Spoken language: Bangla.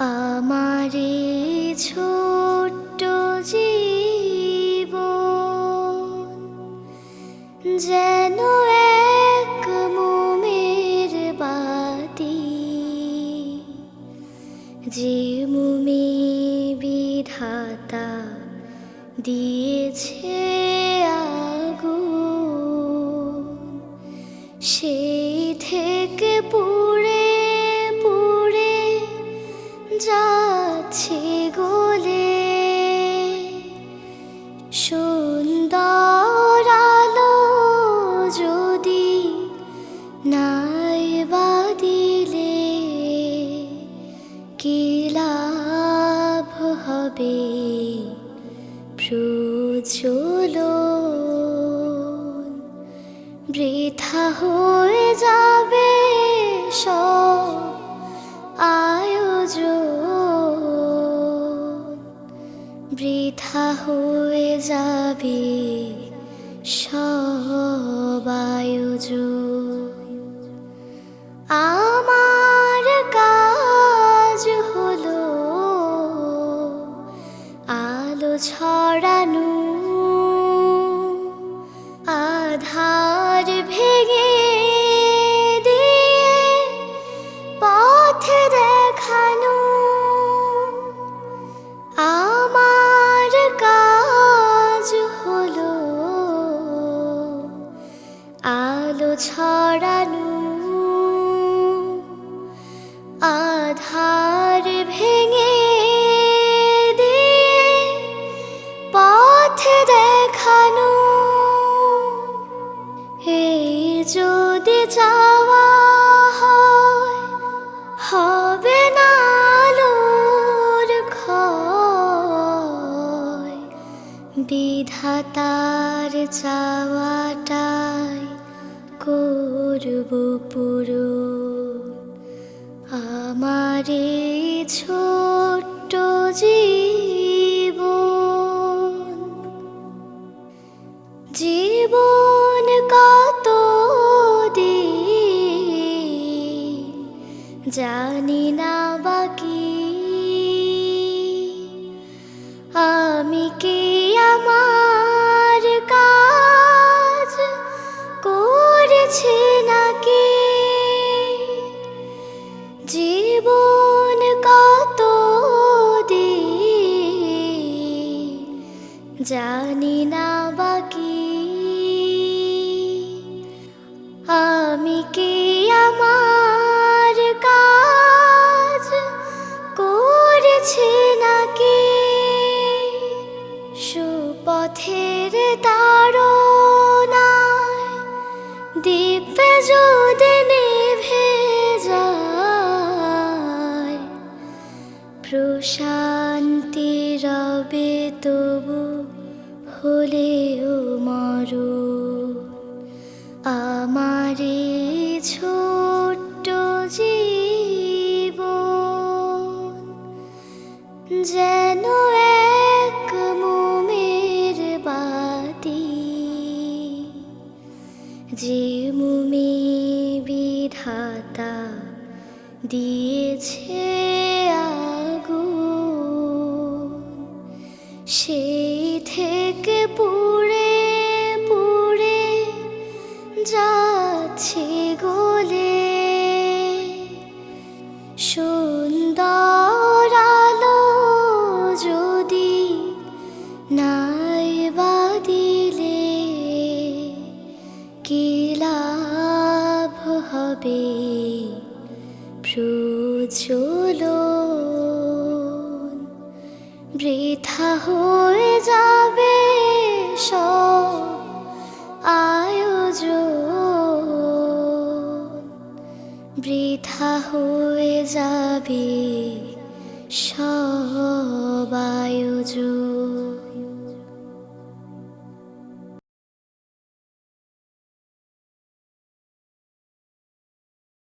আমার ছোট্ট জীব যেন এক মোমের বাতি, যে মুমি বিধাতা দিয়েছে আগু সেই থেকে পুড়ে নাই বা দিলে কি লাভ হবে? প্রচলন বৃথা হয়ে যাবে সব আয়োজন। বৃথা হয়ে যাবে সব আয়োজন। ছড়ানো আধার ভেঙে দিয়ে পথ দেখানো আমার কাজ হলো আলো ছড়ানো আধার ভেঙে যদি যাওয়া হয় হবে না আলোর বিধাতার চাওয়াটাই করব পুরো আমার ছোট্ট জীবন জীবন জানি না বাকি আমি কি আমার কাজ করেছি নাকি? জীবন কত দিন জানি না বাকি আমি কি সুপথের তাড়নায় দীপে যদি নিভে যায়, প্রশান্তি রবে তবু হলেও মরো। আমার ছোট্ট জীবন যেন যে মুমি বিধাতা দিয়েছে আগু সেই থেকে পুড়ে পুড়ে যাচ্ছে গলে। সুন্দর হবে। প্রচলন বৃথা হয়ে যাবে সব আয়োজন। বৃথা হয়ে যাবে